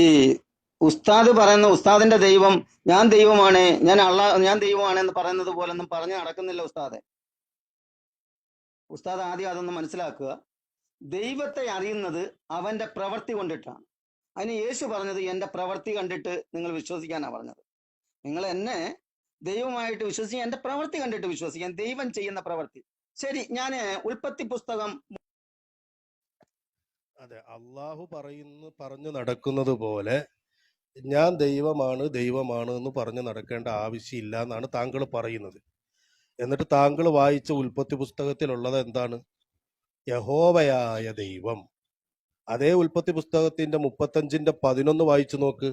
ഈ ഉസ്താദ് പറയുന്ന ഉസ്താദിന്റെ ദൈവം ഞാൻ ദൈവമാണ് ഞാൻ അള്ള ഞാൻ ദൈവമാണ് എന്ന് പറയുന്നത് പോലൊന്നും പറഞ്ഞു നടക്കുന്നില്ല ഉസ്താദെ. ഉസ്താദ് ആദ്യം അതൊന്ന് മനസ്സിലാക്കുക. ദൈവത്തെ അറിയുന്നത് അവന്റെ പ്രവൃത്തി കൊണ്ടിട്ടാണ്. അതിന് യേശു പറഞ്ഞത് എന്റെ പ്രവൃത്തി കണ്ടിട്ട് നിങ്ങൾ വിശ്വസിക്കാനാണ് പറഞ്ഞത്. നിങ്ങൾ എന്നെ ദൈവമായിട്ട് വിശ്വസിക്കാൻ എന്റെ പ്രവൃത്തി കണ്ടിട്ട് വിശ്വസിക്കാൻ ദൈവം ചെയ്യുന്ന പ്രവൃത്തി. ശരി ഞാൻ ഉൽപ്പത്തി പുസ്തകം അതെ അള്ളാഹു പറയുന്നു പറഞ്ഞു നടക്കുന്നത് പോലെ ഞാൻ ദൈവമാണ് ദൈവമാണ് എന്ന് പറഞ്ഞു നടക്കേണ്ട ആവശ്യമില്ല എന്നാണ് താങ്കൾ പറയുന്നത്. എന്നിട്ട് താങ്കൾ വായിച്ച ഉൽപ്പത്തി പുസ്തകത്തിലുള്ളത് എന്താണ്? യഹോവയായ ദൈവം. അതേ ഉൽപ്പത്തി പുസ്തകത്തിന്റെ മുപ്പത്തഞ്ചിന്റെ പതിനൊന്ന് വായിച്ചു നോക്ക്.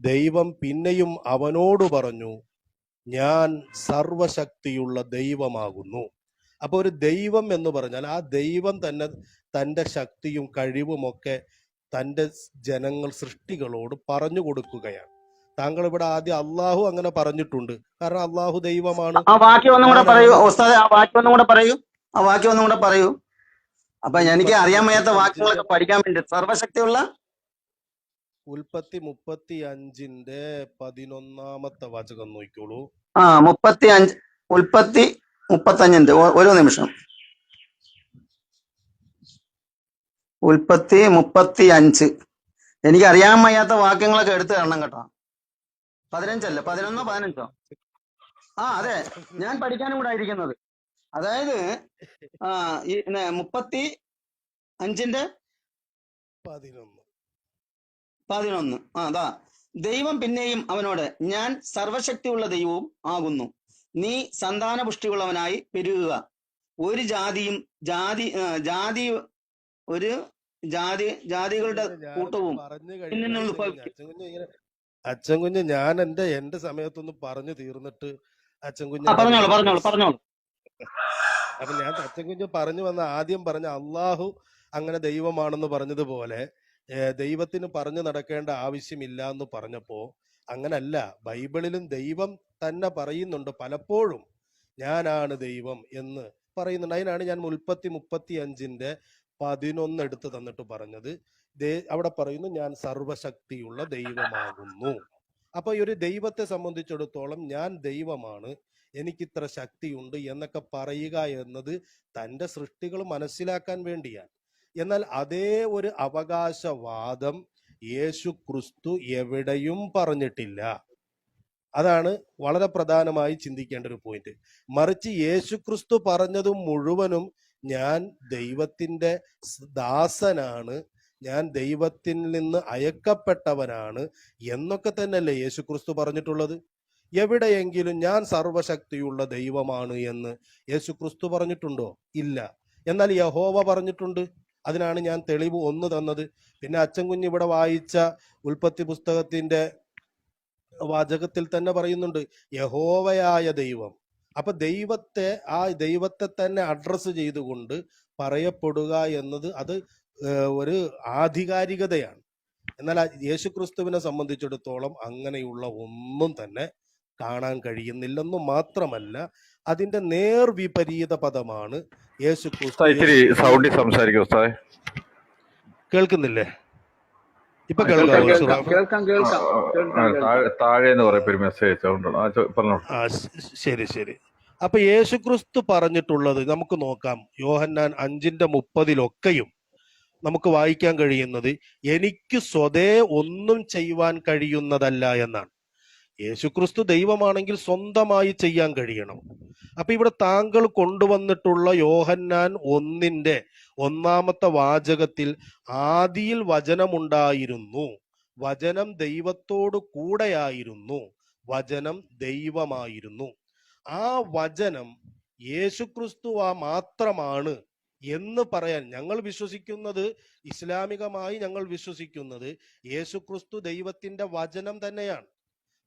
ദൈവം പിന്നെയും അവനോട് പറഞ്ഞു ഞാൻ സർവശക്തിയുള്ള ദൈവമാകുന്നു. അപ്പൊ ഒരു ദൈവം എന്ന് പറഞ്ഞാൽ ആ ദൈവം തന്നെ തന്റെ ശക്തിയും കഴിവുമൊക്കെ തന്റെ ജനങ്ങൾ സൃഷ്ടികളോട് പറഞ്ഞു കൊടുക്കുകയാണ്. താങ്കൾ ഇവിടെ ആദ്യം അള്ളാഹു അങ്ങനെ പറഞ്ഞിട്ടുണ്ട്. കാരണം അള്ളാഹു ദൈവമാണ്. ആ വാക്യം ഒന്നും കൂടെ പറയൂ. ഉസ്താദെ ആ വാക്യം ഒന്നും കൂടെ പറയൂ. ആ വാക്യം ഒന്നും കൂടെ പറയൂ. അപ്പൊ എനിക്ക് അറിയാൻ വയ്യാത്ത വാക്യങ്ങളൊക്കെ പഠിക്കാൻ വേണ്ടി. സർവശക്തിയുള്ള ഉൽപ്പത്തി മുപ്പത്തി അഞ്ചിന്റെ പതിനൊന്നാമത്തെ വാചകം നോക്കിക്കോളൂ. ആ മുപ്പത്തി അഞ്ച് ഉൽപ്പത്തി മുപ്പത്തഞ്ചിന്റെ ഓരോ ഒരു നിമിഷം. ഉൽപ്പത്തി മുപ്പത്തി അഞ്ച് എനിക്ക് അറിയാൻ വയ്യാത്ത വാക്യങ്ങളൊക്കെ എടുത്തു തരണം കേട്ടോ. പതിനഞ്ചല്ലേ? പതിനൊന്നോ പതിനഞ്ചോ? ആ അതെ. ഞാൻ പഠിക്കാനും കൂടെ ആയിരിക്കുന്നത്. അതായത് ആ ഈ മുപ്പത്തി അഞ്ചിന്റെ പതിനൊന്ന്. പതിനൊന്ന്. ആ അതാ. ദൈവം പിന്നെയും അവനോട് ഞാൻ സർവശക്തിയുള്ള ദൈവവും ആകുന്നു. നീ സന്താനപുഷ്ടിയുള്ളവനായി പെരുകുക. ഒരു ജാതിയും ജാതി ജാതി ഒരു ജാതി ജാതികളുടെ കൂട്ടവും അച്ഛൻ കുഞ്ഞ് ഞാൻ എന്റെ എന്റെ സമയത്തൊന്നും പറഞ്ഞു തീർന്നിട്ട് അച്ഛൻ കുഞ്ഞ് പറഞ്ഞോളൂ പറഞ്ഞോളൂ പറഞ്ഞോളൂ. അപ്പൊ ഞാൻ അച്ഛൻ കുഞ്ഞ് പറഞ്ഞു വന്ന ആദ്യം പറഞ്ഞ അള്ളാഹു അങ്ങനെ ദൈവമാണെന്ന് പറഞ്ഞതുപോലെ ദൈവത്തിന് പറഞ്ഞു നടക്കേണ്ട ആവശ്യമില്ല എന്ന് പറഞ്ഞപ്പോ അങ്ങനല്ല ബൈബിളിലും ദൈവം തന്നെ പറയുന്നുണ്ട് പലപ്പോഴും. ഞാനാണ് ദൈവം എന്ന് പറയുന്നുണ്ട്. അതിനാണ് ഞാൻ മുൽപ്പത്തി മുപ്പത്തി അഞ്ചിന്റെ പതിനൊന്ന് എടുത്ത് തന്നിട്ട് പറഞ്ഞത്. അവിടെ പറയുന്നു ഞാൻ സർവശക്തിയുള്ള ദൈവമാകുന്നു. അപ്പൊ ഈ ഒരു ദൈവത്തെ സംബന്ധിച്ചിടത്തോളം ഞാൻ ദൈവമാണ് എനിക്കിത്ര ശക്തിയുണ്ട് എന്നൊക്കെ പറയുക എന്നത് തന്റെ സൃഷ്ടികൾ മനസ്സിലാക്കാൻ വേണ്ടിയാണ്. എന്നാൽ അതേ ഒരു അവകാശവാദം യേശു ക്രിസ്തു എവിടെയും പറഞ്ഞിട്ടില്ല. അതാണ് വളരെ പ്രധാനമായി ചിന്തിക്കേണ്ട ഒരു പോയിന്റ് മറിച്ച് യേശു ക്രിസ്തു പറഞ്ഞത് മുഴുവനും ഞാൻ ദൈവത്തിന്റെ ദാസനാണ്. ഞാൻ ദൈവത്തിൽ നിന്ന് അയക്കപ്പെട്ടവനാണ് എന്നൊക്കെ തന്നെയല്ലേ യേശു ക്രിസ്തു പറഞ്ഞിട്ടുള്ളത്? എവിടെയെങ്കിലും ഞാൻ സർവശക്തിയുള്ള ദൈവമാണ് എന്ന് യേശു ക്രിസ്തു പറഞ്ഞിട്ടുണ്ടോ? ഇല്ല. എന്നാൽ യഹോവ പറഞ്ഞിട്ടുണ്ട്. അതിനാണ് ഞാൻ തെളിവ് ഒന്ന് തന്നത്. പിന്നെ അച്ഛൻ കുഞ്ഞ് ഇവിടെ വായിച്ച ഉൽപ്പത്തി പുസ്തകത്തിന്റെ വാചകത്തിൽ തന്നെ പറയുന്നുണ്ട് യഹോവയായ ദൈവം. അപ്പൊ ദൈവത്തെ ആ ദൈവത്തെ തന്നെ അഡ്രസ്സ് ചെയ്തുകൊണ്ട് പറയപ്പെടുക എന്നത് അത് ഒരു ആധികാരികതയാണ്. എന്നാൽ യേശുക്രിസ്തുവിനെ സംബന്ധിച്ചിടത്തോളം അങ്ങനെയുള്ള ഒന്നും തന്നെ കാണാൻ കഴിയുന്നില്ലെന്ന് മാത്രമല്ല അതിന്റെ നേർ വിപരീത പദമാണ് യേശു ക്രിസ്തു സൗണ്ടി ഇച്ചിരി യേശു സംസാരിക്കും കേൾക്കുന്നില്ലേ? ഇപ്പൊ കേൾക്കാം താഴെ എന്ന് പറയും ഒരു മെസ്സേജ് ശരി ശരി. അപ്പൊ യേശുക്രിസ്തു പറഞ്ഞിട്ടുള്ളത് നമുക്ക് നോക്കാം. യോഹന്നാൻ അഞ്ചിന്റെ മുപ്പതിലൊക്കെയും നമുക്ക് വായിക്കാൻ കഴിയുന്നത് എനിക്ക് സ്വതേ ഒന്നും ചെയ്യുവാൻ കഴിയുന്നതല്ല എന്നാണ്. യേശുക്രിസ്തു ദൈവമാണെങ്കിൽ സ്വന്തമായി ചെയ്യാൻ കഴിയണം. അപ്പൊ ഇവിടെ താങ്കൾ കൊണ്ടുവന്നിട്ടുള്ള യോഹന്നാൻ ഒന്നിന്റെ ഒന്നാമത്തെ വാചകത്തിൽ ആദിയിൽ വചനമുണ്ടായിരുന്നു. വചനം ദൈവത്തോട് കൂടെയായിരുന്നു. വചനം ദൈവമായിരുന്നു. ആ വചനം യേശുക്രിസ്തു ആ മാത്രമാണ് എന്ന് പറയാൻ ഞങ്ങൾ വിശ്വസിക്കുന്നത് ഇസ്ലാമികമായി ഞങ്ങൾ വിശ്വസിക്കുന്നത് യേശുക്രിസ്തു ദൈവത്തിന്റെ വചനം തന്നെയാണ്.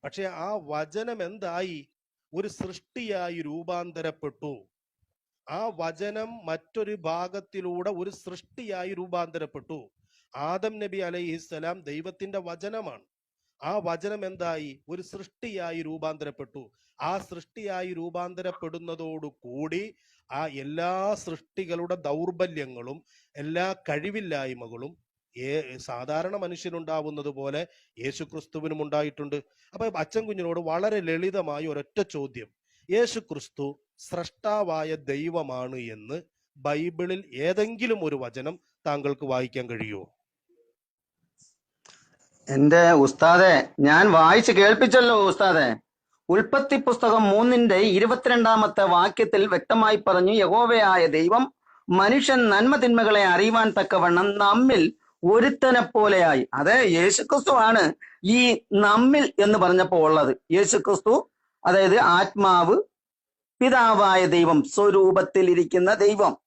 പക്ഷെ ആ വചനം എന്തായി? ഒരു സൃഷ്ടിയായി രൂപാന്തരപ്പെട്ടു. ആ വചനം മറ്റൊരു ഭാഗത്തിലൂടെ ഒരു സൃഷ്ടിയായി രൂപാന്തരപ്പെട്ടു. ആദം നബി അലൈഹിസ്സലാം ദൈവത്തിന്റെ വചനമാണ്. ആ വചനം എന്തായി? ഒരു സൃഷ്ടിയായി രൂപാന്തരപ്പെട്ടു. ആ സൃഷ്ടിയായി രൂപാന്തരപ്പെടുന്നതോടു കൂടി ആ എല്ലാ സൃഷ്ടികളുടെ ദൗർബല്യങ്ങളും എല്ലാ കഴിവില്ലായ്മകളും സാധാരണ മനുഷ്യനുണ്ടാവുന്നത് പോലെ യേശു ക്രിസ്തുവിനും ഉണ്ടായിട്ടുണ്ട്. അപ്പൊ അച്ഛൻ കുഞ്ഞിനോട് വളരെ ലളിതമായ ഒരൊറ്റ ചോദ്യം. യേശു ക്രിസ്തു സ്രഷ്ടാവായ ദൈവമാണ് എന്ന് ബൈബിളിൽ ഏതെങ്കിലും ഒരു വചനം താങ്കൾക്ക് വായിക്കാൻ കഴിയുമോ? എന്റെ ഉസ്താദെ ഞാൻ വായിച്ച് കേൾപ്പിച്ചല്ലോ ഉസ്താദെ. ഉൽപ്പത്തി പുസ്തകം മൂന്നിന്റെ ഇരുപത്തിരണ്ടാമത്തെ വാക്യത്തിൽ വ്യക്തമായി പറഞ്ഞു യഹോവയായ ദൈവം മനുഷ്യൻ നന്മ തിന്മകളെ അറിയുവാൻ തക്കവണ്ണം നമ്മിൽ ഒരുത്തനെ പോലെയായി അതെ യേശുക്രിസ്തു ആണ് ഈ നമ്മിൽ എന്ന് പറഞ്ഞപ്പോൾ ഉള്ളത്. യേശുക്രിസ്തു അതായത് ആത്മാവ് പിതാവായ ദൈവം സ്വരൂപത്തിൽ ഇരിക്കുന്ന ദൈവം.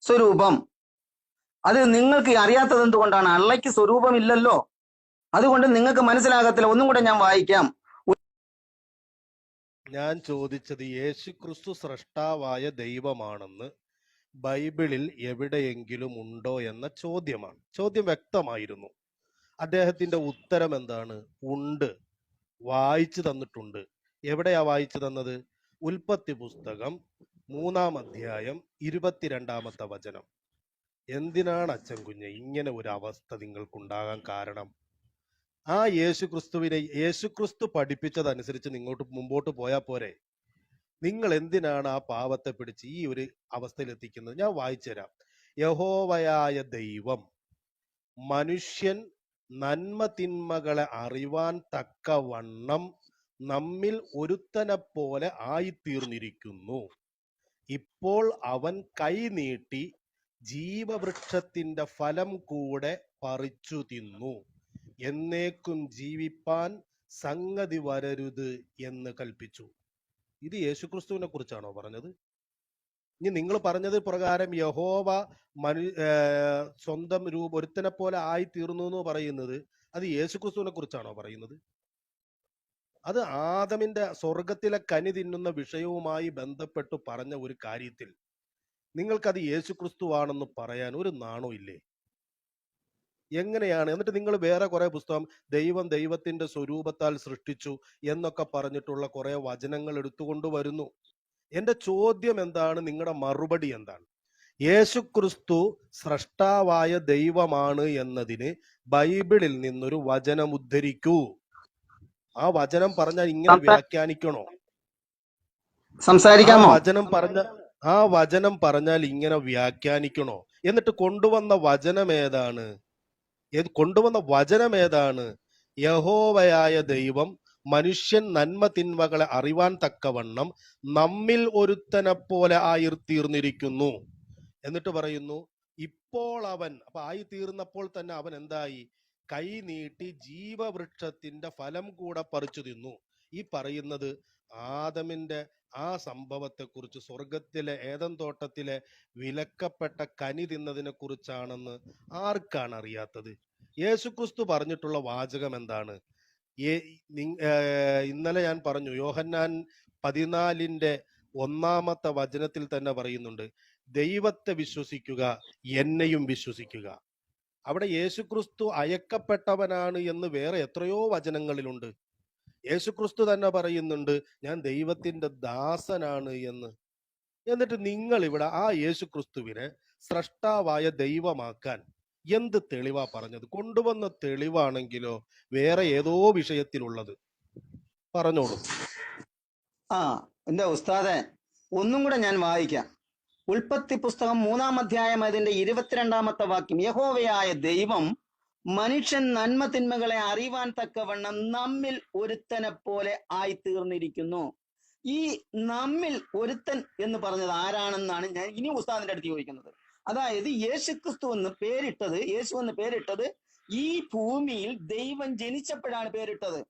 സ്വരൂപം. അത് നിങ്ങൾക്ക് അറിയാത്തത് എന്തുകൊണ്ടാണ്? അള്ളയ്ക്ക് സ്വരൂപമില്ലല്ലോ. അതുകൊണ്ട് നിങ്ങൾക്ക് മനസ്സിലാകത്തില്ല. ഒന്നും കൂടെ ഞാൻ വായിക്കാം. ഞാൻ ചോദിച്ചത് യേശു ക്രിസ്തു സ്രഷ്ടാവായ ദൈവമാണെന്ന് ബൈബിളിൽ എവിടെയെങ്കിലും ഉണ്ടോ എന്ന ചോദ്യമാണ്. ചോദ്യം വ്യക്തമായിരുന്നു. അദ്ദേഹത്തിന്റെ ഉത്തരം എന്താണ്? ഉണ്ട്. വായിച്ചു തന്നിട്ടുണ്ട്. എവിടെയാ വായിച്ചു തന്നത്? ഉൽപ്പത്തി പുസ്തകം മൂന്നാം അധ്യായം ഇരുപത്തിരണ്ടാമത്തെ വചനം. എന്തിനാണ് അച്ഛൻ കുഞ്ഞ് ഇങ്ങനെ ഒരു അവസ്ഥ നിങ്ങൾക്കുണ്ടാകാൻ കാരണം? ആ യേശുക്രിസ്തുവിനെ യേശുക്രിസ്തു യേശു ക്രിസ്തു പഠിപ്പിച്ചതനുസരിച്ച് നിങ്ങോട്ട് മുമ്പോട്ട് പോയാൽ പോരെ. നിങ്ങൾ എന്തിനാണ് ആ പാവത്തെ പിടിച്ച് ഈ ഒരു അവസ്ഥയിൽ എത്തിക്കുന്നത് ഞാൻ വായിച്ചുതരാം യഹോവയായ ദൈവം മനുഷ്യൻ നന്മ തിന്മകളെ അറിവാൻ തക്കവണ്ണം നമ്മിൽ ഒരുത്തനെ പോലെ ആയിത്തീർന്നിരിക്കുന്നു. ഇപ്പോൾ അവൻ കൈ നീട്ടി ജീവവൃക്ഷത്തിന്റെ ഫലം കൂടെ പറിച്ചു തിന്നു. എന്നേക്കും ജീവിപ്പാൻ സംഗതി വരരുത് എന്ന് കൽപ്പിച്ചു. ഇത് യേശുക്രിസ്തുവിനെ കുറിച്ചാണോ പറഞ്ഞത്? ഇനി നിങ്ങൾ പറഞ്ഞത് പ്രകാരം യഹോവ മനു സ്വന്തം രൂപ ഒരുത്തനെ പോലെ ആയി തീർന്നു എന്ന് പറയുന്നത് അത് യേശുക്രിസ്തുവിനെ കുറിച്ചാണോ പറയുന്നത്? അത് ആദമിന്റെ സ്വർഗത്തിലെ കനി തിന്നുന്ന വിഷയവുമായി ബന്ധപ്പെട്ട് പറഞ്ഞ ഒരു കാര്യത്തിൽ നിങ്ങൾക്കത് യേശുക്രിസ്തുവാണെന്ന് പറയാൻ ഒരു നാണോ ഇല്ലേ? എങ്ങനെയാണ്? എന്നിട്ട് നിങ്ങൾ വേറെ കുറെ പുസ്തകം ദൈവം ദൈവത്തിന്റെ സ്വരൂപത്താൽ സൃഷ്ടിച്ചു എന്നൊക്കെ പറഞ്ഞിട്ടുള്ള കുറെ വചനങ്ങൾ എടുത്തുകൊണ്ട് വരുന്നു. എന്റെ ചോദ്യം എന്താണ്? നിങ്ങളുടെ മറുപടി എന്താണ്? യേശുക്രിസ്തു സ്രഷ്ടാവായ ദൈവമാണ് എന്നതിന് ബൈബിളിൽ നിന്നൊരു വചനം ഉദ്ധരിക്കൂ. ആ വചനം പറഞ്ഞാൽ ഇങ്ങനെ വ്യാഖ്യാനിക്കണോ? സംസാരിക്കാമോ? വചനം പറഞ്ഞ ആ വചനം പറഞ്ഞാൽ ഇങ്ങനെ വ്യാഖ്യാനിക്കണോ? എന്നിട്ട് കൊണ്ടുവന്ന വചനം ഏതാണ്? ഏത് കൊണ്ടുവന്ന വചനം ഏതാണ്? യഹോവയായ ദൈവം മനുഷ്യൻ നന്മ തിന്മകളെ അറിവാൻ തക്കവണ്ണം നമ്മിൽ ഒരുത്തനെ പോലെ ആയിത്തീർന്നിരിക്കുന്നു. എന്നിട്ട് പറയുന്നു ഇപ്പോൾ അവൻ അപ്പൊ ആയിത്തീർന്നപ്പോൾ തന്നെ അവൻ എന്തായി? കൈ നീട്ടി ജീവവൃക്ഷത്തിന്റെ ഫലം കൂടെ പറിച്ചു തിന്നു. ഈ പറയുന്നത് ആദമിന്റെ ആ സംഭവത്തെക്കുറിച്ച് സ്വർഗത്തിലെ ഏതൻ തോട്ടത്തിലെ വിലക്കപ്പെട്ട കനി തിന്നതിനെ കുറിച്ചാണെന്ന് ആർക്കാണ് അറിയാത്തത്? യേശുക്രിസ്തു പറഞ്ഞിട്ടുള്ള വാചകം എന്താണ്? ഇന്നലെ ഞാൻ പറഞ്ഞു യോഹന്നാൻ പതിനാലിന്റെ ഒന്നാമത്തെ വചനത്തിൽ തന്നെ പറയുന്നുണ്ട് ദൈവത്തെ വിശ്വസിക്കുക എന്നെയും വിശ്വസിക്കുക. അവിടെ യേശുക്രിസ്തു അയക്കപ്പെട്ടവനാണ് എന്ന് വേറെ എത്രയോ വചനങ്ങളിലുണ്ട്. യേശുക്രിസ്തു തന്നെ പറയുന്നുണ്ട് ഞാൻ ദൈവത്തിന്റെ ദാസനാണ് എന്ന്. എന്നിട്ട് നിങ്ങൾ ഇവിടെ ആ യേശുക്രിസ്തുവിനെ സ്രഷ്ടാവായ ദൈവമാക്കാൻ എന്ത് തെളിവാ പറഞ്ഞത്? കൊണ്ടുവന്ന തെളിവാണെങ്കിലോ വേറെ ഏതോ വിഷയത്തിലുള്ളത്. പറഞ്ഞോളൂ. ആ എന്റെ ഉസ്താദെ ഒന്നും കൂടെ ഞാൻ വായിക്കാം. ഉൽപ്പത്തി പുസ്തകം മൂന്നാം അധ്യായം അതിന്റെ ഇരുപത്തിരണ്ടാമത്തെ വാക്യം. യഹോവയായ ദൈവം മനുഷ്യൻ നന്മ തിന്മകളെ അറിവാൻ തക്കവണ്ണം നമ്മിൽ ഒരുത്തനെ പോലെ ആയി തീർന്നിരിക്കുന്നു ഈ നമ്മിൽ ഒരുത്തൻ എന്ന് പറഞ്ഞത് ആരാണെന്നാണ് ഞാൻ ഇനി ഉസ്താദിന്റെ അടുത്ത് ചോദിക്കുന്നത്. അതായത് യേശുക്രിസ്തു എന്ന് പേരിട്ടത് യേശു എന്ന് പേരിട്ടത് ഈ ഭൂമിയിൽ ദൈവം ജനിച്ചപ്പോഴാണ് പേരിട്ടത്.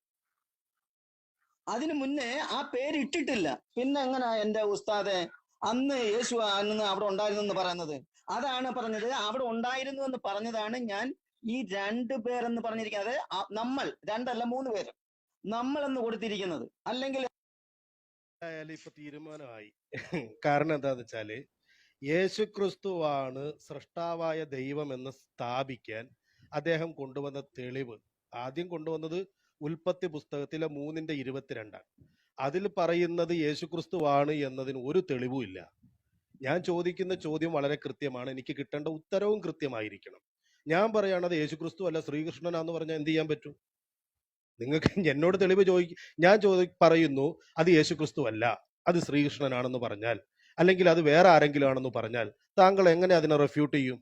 അതിനു മുന്നേ ആ പേരിട്ടിട്ടില്ല. പിന്നെ എങ്ങനെ എന്റെ ഉസ്താദെ അന്ന് യേശു അന്ന് അവിടെ ഉണ്ടായിരുന്നു എന്ന് പറയുന്നത്. അതാണ് പറഞ്ഞത്. അവിടെ ഉണ്ടായിരുന്നു എന്ന് പറഞ്ഞതാണ് ഞാൻ ഈ രണ്ട് പേരെന്ന് പറഞ്ഞിരിക്കുന്നത്. നമ്മൾ രണ്ടല്ല മൂന്ന് പേര്. നമ്മൾ എന്ന് കൊടുത്തിരിക്കുന്നത്. അല്ലെങ്കിൽ ഇപ്പൊ തീരുമാനമായി. കാരണം എന്താന്ന് വെച്ചാൽ യേശു ക്രിസ്തുവാണ് സൃഷ്ടാവായ ദൈവം എന്ന് സ്ഥാപിക്കാൻ അദ്ദേഹം കൊണ്ടുവന്ന തെളിവ്. ആദ്യം കൊണ്ടുവന്നത് ഉൽപ്പത്തി പുസ്തകത്തിലെ മൂന്നിന്റെ ഇരുപത്തിരണ്ടാണ്. അതിൽ പറയുന്നത് യേശുക്രിസ്തുവാണ് എന്നതിന് ഒരു തെളിവുമില്ല ഞാൻ ചോദിക്കുന്ന ചോദ്യം വളരെ കൃത്യമാണ്. എനിക്ക് കിട്ടേണ്ട ഉത്തരവും കൃത്യമായിരിക്കണം. ഞാൻ പറയുകയാണ് അത് യേശുക്രിസ്തു അല്ല ശ്രീകൃഷ്ണനാന്ന് പറഞ്ഞാൽ എന്ത് ചെയ്യാൻ പറ്റും? നിങ്ങൾക്ക് എന്നോട് തെളിവ് ചോദിക്കും ഞാൻ ചോദി പറയുന്നു അത് യേശുക്രിസ്തു അല്ല അത് ശ്രീകൃഷ്ണനാണെന്ന് പറഞ്ഞാൽ അല്ലെങ്കിൽ അത് വേറെ ആരെങ്കിലും ആണെന്ന് പറഞ്ഞാൽ താങ്കൾ എങ്ങനെ അതിനെ റെഫ്യൂട്ട് ചെയ്യും?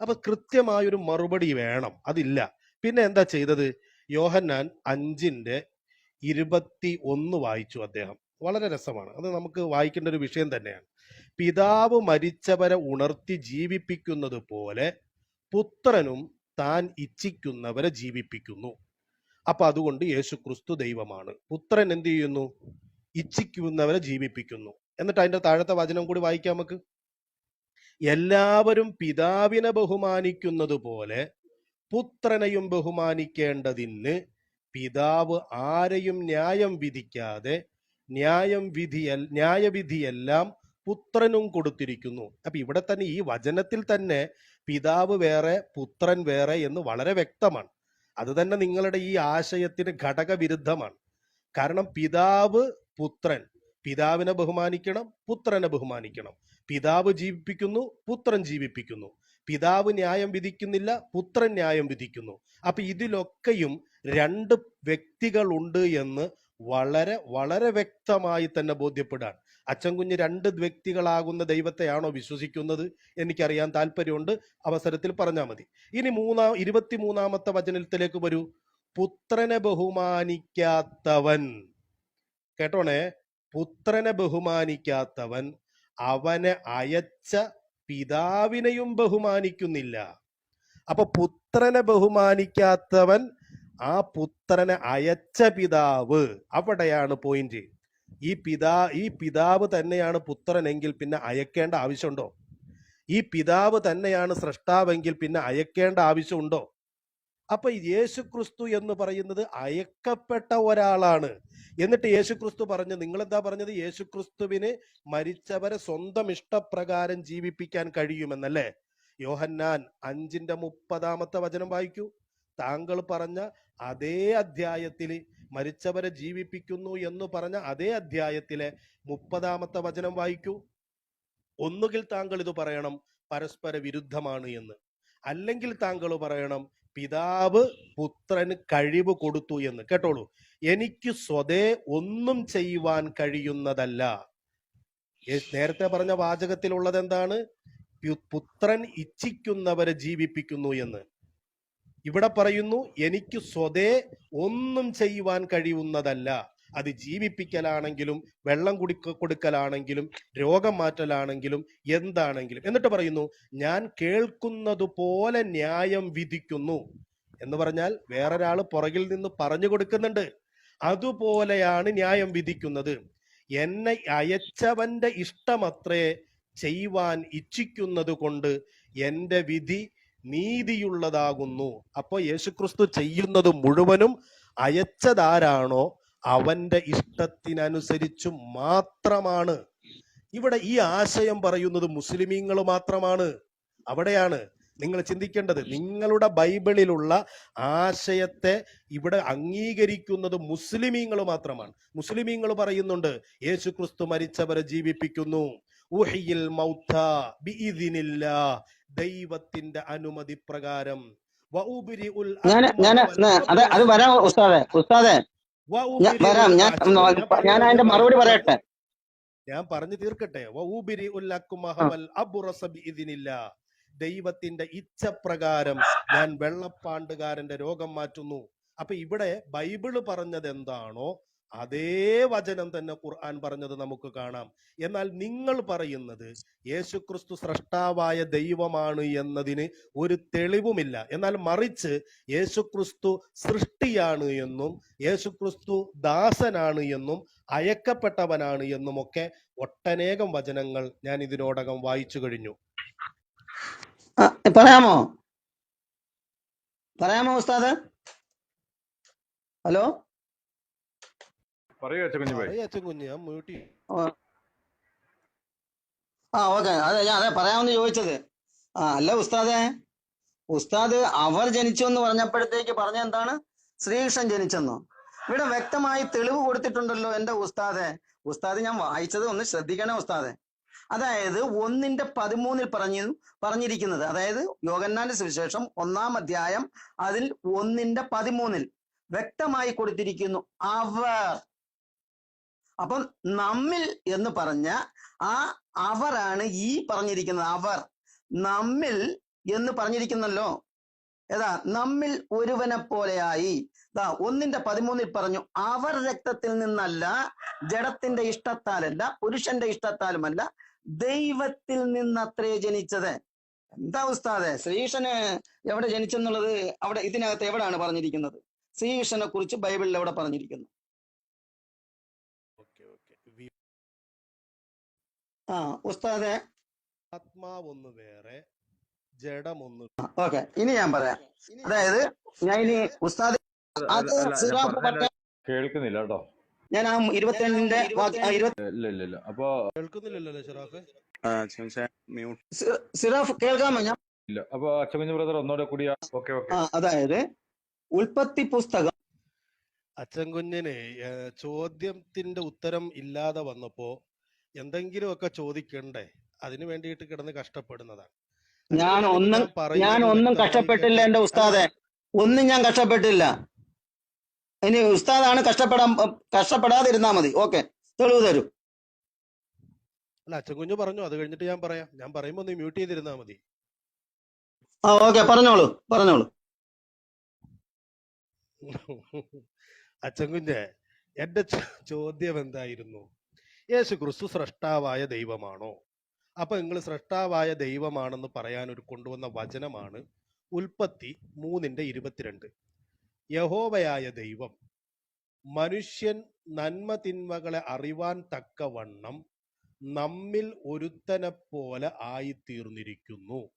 അപ്പൊ കൃത്യമായൊരു മറുപടി വേണം അതില്ല. പിന്നെ എന്താ ചെയ്തത്? യോഹന്നാൻ അഞ്ചിന്റെ ഇരുപത്തി ഒന്ന് വായിച്ചു അദ്ദേഹം. വളരെ രസമാണ്. അത് നമുക്ക് വായിക്കേണ്ട ഒരു വിഷയം തന്നെയാണ്. പിതാവ് മരിച്ചവരെ ഉണർത്തി ജീവിപ്പിക്കുന്നത് പോലെ പുത്രനും താൻ ഇച്ഛിക്കുന്നവരെ ജീവിപ്പിക്കുന്നു. അപ്പൊ അതുകൊണ്ട് യേശു ക്രിസ്തു ദൈവമാണ്. പുത്രൻ എന്ത് ചെയ്യുന്നു? ഇച്ഛിക്കുന്നവരെ ജീവിപ്പിക്കുന്നു. എന്നിട്ട് അതിന്റെ താഴത്തെ വചനം കൂടി വായിക്കാം നമുക്ക്. എല്ലാവരും പിതാവിനെ ബഹുമാനിക്കുന്നത് പോലെ പുത്രനെയും ബഹുമാനിക്കേണ്ടതിന് പിതാവ് ആരെയും ന്യായം വിധിക്കാതെ ന്യായം വിധിയൽ ന്യായവിധിയെല്ലാം പുത്രനും കൊടുത്തിരിക്കുന്നു. അപ്പൊ ഇവിടെ തന്നെ ഈ വചനത്തിൽ തന്നെ പിതാവ് വേറെ പുത്രൻ വേറെ എന്ന് വളരെ വ്യക്തമാണ്. അത് തന്നെ നിങ്ങളുടെ ഈ ആശയത്തിന് ഘടകവിരുദ്ധമാണ്. കാരണം പിതാവ് പുത്രൻ. പിതാവിനെ ബഹുമാനിക്കണം പുത്രനെ ബഹുമാനിക്കണം. പിതാവ് ജീവിപ്പിക്കുന്നു പുത്രൻ ജീവിപ്പിക്കുന്നു. പിതാവ് ന്യായം വിധിക്കുന്നില്ല പുത്രൻ ന്യായം വിധിക്കുന്നു. അപ്പൊ ഇതിലൊക്കെയും രണ്ട് വ്യക്തികളുണ്ട് എന്ന് വളരെ വളരെ വ്യക്തമായി തന്നെ ബോധ്യപ്പെടാൻ. അച്ഛൻ കുഞ്ഞ് രണ്ട് വ്യക്തികളാകുന്ന ദൈവത്തെയാണോ വിശ്വസിക്കുന്നത്? എനിക്കറിയാൻ താല്പര്യമുണ്ട്. അവസരത്തിൽ പറഞ്ഞാൽ മതി. ഇനി മൂന്നാം ഇരുപത്തിമൂന്നാമത്തെ വചനത്തിലേക്ക് വരൂ. പുത്രനെ ബഹുമാനിക്കാത്തവൻ. കേട്ടോണേ? പുത്രനെ ബഹുമാനിക്കാത്തവൻ അവനെ അയച്ച പിതാവിനെയും ബഹുമാനിക്കുന്നില്ല. അപ്പൊ പുത്രനെ ബഹുമാനിക്കാത്തവൻ ആ പുത്രനെ അയച്ച പിതാവ് അവിടെയാണ് പോയിന്റ് ഈ പിതാ ഈ പിതാവ് തന്നെയാണ് പുത്രനെങ്കിൽ പിന്നെ അയക്കേണ്ട ആവശ്യമുണ്ടോ? ഈ പിതാവ് തന്നെയാണ് സൃഷ്ടാവെങ്കിൽ പിന്നെ അയക്കേണ്ട ആവശ്യമുണ്ടോ? അപ്പൊ യേശു ക്രിസ്തു എന്ന് പറയുന്നത് അയക്കപ്പെട്ട ഒരാളാണ്. എന്നിട്ട് യേശു ക്രിസ്തു പറഞ്ഞു നിങ്ങൾ എന്താ പറഞ്ഞത്? യേശു ക്രിസ്തുവിന് മരിച്ചവരെ സ്വന്തം ഇഷ്ടപ്രകാരം ജീവിപ്പിക്കാൻ കഴിയുമെന്നല്ലേ? യോഹന്നാൻ അഞ്ചിന്റെ മുപ്പതാമത്തെ വചനം വായിക്കൂ. താങ്കൾ പറഞ്ഞ അതേ അധ്യായത്തിൽ മരിച്ചവരെ ജീവിപ്പിക്കുന്നു എന്ന് പറഞ്ഞ അതേ അധ്യായത്തിലെ മുപ്പതാമത്തെ വചനം വായിക്കൂ. ഒന്നുകിൽ താങ്കൾ ഇത് പറയണം പരസ്പര വിരുദ്ധമാണ് എന്ന്. അല്ലെങ്കിൽ താങ്കൾ പറയണം പിതാവ് പുത്രന് കഴിവ് കൊടുത്തു എന്ന്. കേട്ടോളൂ. എനിക്ക് സ്വതേ ഒന്നും ചെയ്യുവാൻ കഴിയുന്നതല്ല. നേരത്തെ പറഞ്ഞ വാചകത്തിലുള്ളത് എന്താണ്? പുത്രൻ ഇച്ഛിക്കുന്നവരെ ജീവിപ്പിക്കുന്നു എന്ന്. ഇവിടെ പറയുന്നു എനിക്ക് സ്വതേ ഒന്നും ചെയ്യുവാൻ കഴിയുന്നതല്ല. അത് ജീവിപ്പിക്കലാണെങ്കിലും വെള്ളം കുടിക്ക കൊടുക്കലാണെങ്കിലും രോഗം മാറ്റലാണെങ്കിലും എന്താണെങ്കിലും. എന്നിട്ട് പറയുന്നു ഞാൻ കേൾക്കുന്നത് പോലെ ന്യായം വിധിക്കുന്നു. എന്ന് പറഞ്ഞാൽ വേറൊരാൾ പുറകിൽ നിന്ന് പറഞ്ഞു കൊടുക്കുന്നുണ്ട്. അതുപോലെയാണ് ന്യായം വിധിക്കുന്നത്. എന്നെ അയച്ചവന്റെ ഇഷ്ടമത്രേ ചെയ്യുവാൻ ഇച്ഛിക്കുന്നത് കൊണ്ട് എന്റെ വിധി നീതിയുള്ളതാകുന്നു. അപ്പോൾ യേശുക്രിസ്തു ചെയ്യുന്നത് മുഴുവനും അയച്ചതാരാണോ അവന്റെ ഇഷ്ടത്തിനനുസരിച്ച് മാത്രമാണ്. ഇവിടെ ഈ ആശയം പറയുന്നത് മുസ്ലിമീങ്ങൾ മാത്രമാണ്. അവിടെയാണ് നിങ്ങൾ ചിന്തിക്കേണ്ടത്. നിങ്ങളുടെ ബൈബിളിലുള്ള ആശയത്തെ ഇവിടെ അംഗീകരിക്കുന്നത് മുസ്ലിമീങ്ങൾ മാത്രമാണ്. മുസ്ലിമീങ്ങൾ പറയുന്നുണ്ട് യേശുക്രിസ്തു മരിച്ചവരെ ജീവിപ്പിക്കുന്നു. ഉഹിയിൽ മൗത്ത ബിഇദിനില്ലാ. ദൈവത്തിന്റെ അനുമതി പ്രകാരം. അത് വരാം ഉസ്താദെ ഉസ്താദെ. വരാം ഞാൻ ഞാൻ അതിന്റെ മറുപടി പറയട്ടെ. ഞാൻ പറഞ്ഞു തീർക്കട്ടെ. ദൈവത്തിന്റെ ഇച്ഛപ്രകാരം ഞാൻ വെള്ളപ്പാണ്ടുകാരന്റെ രോഗം മാറ്റുന്നു. അപ്പൊ ഇവിടെ ബൈബിൾ പറഞ്ഞത് എന്താണോ അതേ വചനം തന്നെ ഖുർആൻ പറഞ്ഞത് നമുക്ക് കാണാം. എന്നാൽ നിങ്ങൾ പറയുന്നത് യേശുക്രിസ്തു സ്രഷ്ടാവായ ദൈവമാണ് എന്നതിന് ഒരു തെളിവുമില്ല. എന്നാൽ മറിച്ച് യേശുക്രിസ്തു സൃഷ്ടിയാണ് എന്നും യേശുക്രിസ്തു ദാസനാണ് എന്നും അയക്കപ്പെട്ടവനാണ് എന്നുമൊക്കെ ഒട്ടനേകം വചനങ്ങൾ ഞാൻ ഇതിനോടകം വായിച്ചു കഴിഞ്ഞു. പറയാമോ? പറയാമോ ഉസ്താദ്? ഹലോ? പറയൂ അച്ഛൻ കുഞ്ഞു പോയി. പറയ് അച്ഛൻ കുഞ്ഞ് ഞാൻ മ്യൂട്ട് ആ ഓക്കെ. അതെ ഞാൻ അതെ പറയാമെന്ന് ചോദിച്ചത്. ആ അല്ല ഉസ്താദേ. ഉസ്താദ് അവർ ജനിച്ചു എന്ന് പറഞ്ഞപ്പോഴത്തേക്ക് പറഞ്ഞ എന്താണ്? ശ്രീകൃഷ്ണൻ ജനിച്ചെന്നോ? ഇവിടെ വ്യക്തമായി തെളിവ് കൊടുത്തിട്ടുണ്ടല്ലോ എന്റെ ഉസ്താദെ. ഉസ്താദ് ഞാൻ വായിച്ചത് ഒന്ന് ശ്രദ്ധിക്കണേ ഉസ്താദെ. അതായത് ഒന്നിന്റെ പതിമൂന്നിൽ പറഞ്ഞു പറഞ്ഞിരിക്കുന്നത് അതായത് യോഗന്നാന്റെ സുവിശേഷം ഒന്നാം അധ്യായം അതിൽ ഒന്നിന്റെ പതിമൂന്നിൽ വ്യക്തമായി കൊടുത്തിരിക്കുന്നു അവർ. അപ്പം നമ്മിൽ എന്ന് പറഞ്ഞ ആ അവരാണ് ഈ പറഞ്ഞിരിക്കുന്നത്. അവർ. നമ്മിൽ എന്ന് പറഞ്ഞിരിക്കുന്നല്ലോ. ഏതാ? നമ്മിൽ ഒരുവനെ പോലെയായി. ദാ ഒന്നിന്റെ പതിമൂന്നിൽ പറഞ്ഞു അവർ രക്തത്തിൽ നിന്നല്ല ജഡത്തിന്റെ ഇഷ്ടത്താലല്ല പുരുഷന്റെ ഇഷ്ടത്താലുമല്ല ദൈവത്തിൽ നിന്നത്രേ ജനിച്ചത്. എന്താ ഉസ്താദെ? ശ്രീകൃഷ്ണന് എവിടെ ജനിച്ചെന്നുള്ളത് അവിടെ ഇതിനകത്ത് എവിടെയാണ് പറഞ്ഞിരിക്കുന്നത്? ശ്രീകൃഷ്ണനെ കുറിച്ച് ബൈബിളിൽ എവിടെ പറഞ്ഞിരിക്കുന്നു ഓക്കെ ഓക്കെ ആ ഉസ്താദെ. ആത്മാവൊന്ന് വേറെ ജഡമൊന്ന് ഓക്കെ. ഇനി ഞാൻ പറയാം. അതായത് ഞാൻ ഇനി ഉസ്താദ് അത് സിറാഫ് പട്ട- കേൾക്കുന്നില്ല കേട്ടോ. ഞാൻ ആ ഇരുപത്തിരണ്ടിന്റെ അപ്പൊ കേൾക്കുന്നില്ലല്ലോ ഷെറാഫ്? മ്യൂട്ട് സി- സിറാഫ് കേൾക്കാമോ ഞാൻ ഇല്ല. അപ്പൊ അച്ഛകുഞ്ഞു ബ്രദർ ഒന്നോടെ കൂടിയാ ഓക്കെ ഓക്കെ. അതായത് ഉൽപ്പത്തി പുസ്തകം അച്ഛൻ കുഞ്ഞിന് ഏഹ്, ചോദ്യത്തിന്റെ ഉത്തരം ഇല്ലാതെ വന്നപ്പോ എന്തെങ്കിലുമൊക്കെ ചോദിക്കണ്ടേ? അതിനു വേണ്ടിയിട്ട് കിടന്ന് കഷ്ടപ്പെടുന്നതാണ്. ഞാൻ ഒന്നും ഞാൻ ഒന്നും കഷ്ടപ്പെട്ടില്ല എന്റെ ഉസ്താദെ. ഒന്നും ഞാൻ കഷ്ടപ്പെട്ടില്ല. ഇനി ഉസ്താദാണ് കഷ്ടപ്പെടാൻ കഷ്ടപ്പെടാതിരുന്നാ മതി. ഓക്കെ തെളിവ് തരൂ. അല്ല അച്ഛൻ കുഞ്ഞു പറഞ്ഞു അത് കഴിഞ്ഞിട്ട് ഞാൻ പറയാം. ഞാൻ പറയുമ്പോ നീ മ്യൂട്ട് ചെയ്തിരുന്നാ മതി. ആ ഓക്കെ പറഞ്ഞോളൂ പറഞ്ഞോളൂ. അച്ഛൻ കുഞ്ഞെ എന്റെ ചോദ്യം എന്തായിരുന്നു? യേശു ക്രിസ്തു സ്രഷ്ടാവായ ദൈവമാണോ? അപ്പൊ നിങ്ങൾ സ്രഷ്ടാവായ ദൈവമാണെന്ന് പറയാൻ ഒരു കൊണ്ടുവന്ന വചനമാണ് ഉൽപ്പത്തി മൂന്നിന്റെ ഇരുപത്തിരണ്ട്. യഹോവയായ ദൈവം മനുഷ്യൻ നന്മ തിന്മകളെ അറിവാൻ തക്കവണ്ണം നമ്മിൽ ഒരുത്തനെ പോലെ ആയിത്തീർന്നിരിക്കുന്നു.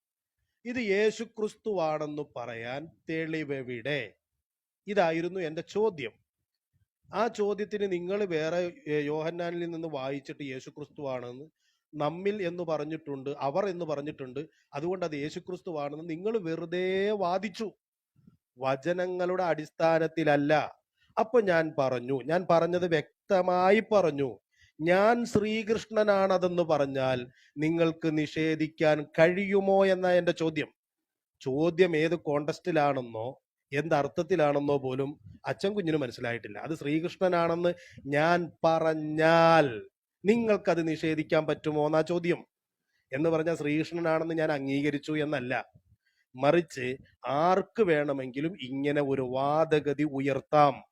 ഇത് യേശുക്രിസ്തുവാണെന്ന് പറയാൻ തെളിവെവിടെ? ഇതായിരുന്നു എന്റെ ചോദ്യം. ആ ചോദ്യത്തിന് നിങ്ങൾ വേറെ യോഹന്നാനിൽ നിന്ന് വായിച്ചിട്ട് യേശുക്രിസ്തുവാണെന്ന് നമ്മിൽ എന്ന് പറഞ്ഞിട്ടുണ്ട് അവർ എന്ന് പറഞ്ഞിട്ടുണ്ട്. അതുകൊണ്ട് അത് യേശുക്രിസ്തുവാണെന്ന് നിങ്ങൾ വെറുതെ വാദിച്ചു. വചനങ്ങളുടെ അടിസ്ഥാനത്തിലല്ല. അപ്പൊ ഞാൻ പറഞ്ഞു ഞാൻ പറഞ്ഞത് വ്യക്തമായി പറഞ്ഞു. ഞാൻ ശ്രീകൃഷ്ണനാണതെന്ന് പറഞ്ഞാൽ നിങ്ങൾക്ക് നിഷേധിക്കാൻ കഴിയുമോ എന്ന എന്റെ ചോദ്യം. ചോദ്യം ഏത് കോണ്ടസ്റ്റിലാണെന്നോ എന്തർത്ഥത്തിലാണെന്നോ പോലും അച്ഛൻ കുഞ്ഞിന് മനസ്സിലായിട്ടില്ല. അത് ശ്രീകൃഷ്ണനാണെന്ന് ഞാൻ പറഞ്ഞാൽ നിങ്ങൾക്കത് നിഷേധിക്കാൻ പറ്റുമോ എന്നാ ചോദ്യം. എന്ന് പറഞ്ഞാൽ ശ്രീകൃഷ്ണനാണെന്ന് ഞാൻ അംഗീകരിച്ചു എന്നല്ല. മറിച്ച് ആർക്ക് വേണമെങ്കിലും ഇങ്ങനെ ഒരു വാദഗതി ഉയർത്താം.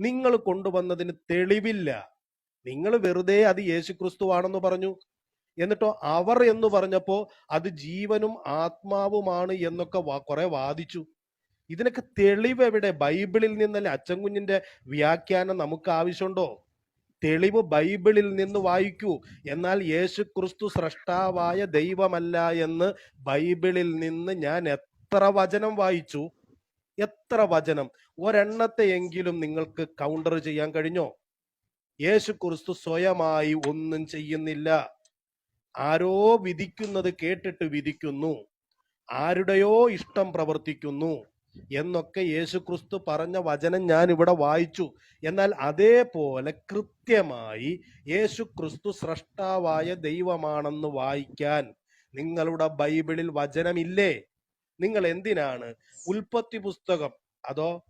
നിങ്ങൾ കൊണ്ടുവന്നതിന് തെളിവില്ല. നിങ്ങൾ വെറുതെ അത് യേശുക്രിസ്തുവാണെന്ന് പറഞ്ഞു. എന്നിട്ടോ അവർ എന്ന് പറഞ്ഞപ്പോ അത് ജീവനും ആത്മാവുമാണ് എന്നൊക്കെ കുറെ വാദിച്ചു. ഇതിനൊക്കെ തെളിവ് എവിടെ? ബൈബിളിൽ നിന്നല്ലേ? അച്ഛൻ കുഞ്ഞിന്റെ വ്യാഖ്യാനം നമുക്ക് ആവശ്യമുണ്ടോ തെളിവ് ബൈബിളിൽ നിന്ന് വായിക്കൂ. എന്നാൽ യേശു ക്രിസ്തു സ്രഷ്ടാവായ ദൈവമല്ല എന്ന് ബൈബിളിൽ നിന്ന് ഞാൻ എത്ര വചനം വായിച്ചു? എത്ര വചനം? ഒരെണ്ണത്തെയെങ്കിലും നിങ്ങൾക്ക് കൗണ്ടർ ചെയ്യാൻ കഴിഞ്ഞോ? യേശു ക്രിസ്തു സ്വയമായി ഒന്നും ചെയ്യുന്നില്ല. ആരോ വിധിക്കുന്നത് കേട്ടിട്ട് വിധിക്കുന്നു. ആരുടെയോ ഇഷ്ടം പ്രവർത്തിക്കുന്നു. എന്നൊക്കെ യേശുക്രിസ്തു പറഞ്ഞ വചനം ഞാൻ ഇവിടെ വായിച്ചു. എന്നാൽ അതേപോലെ കൃത്യമായി യേശുക്രിസ്തു സ്രഷ്ടാവായ ദൈവമാണെന്ന് വായിക്കാൻ നിങ്ങളുടെ ബൈബിളിൽ വചനമില്ലേ? നിങ്ങൾ എന്തിനാണ്? ഉൽപ്പത്തി പുസ്തകം. അതോ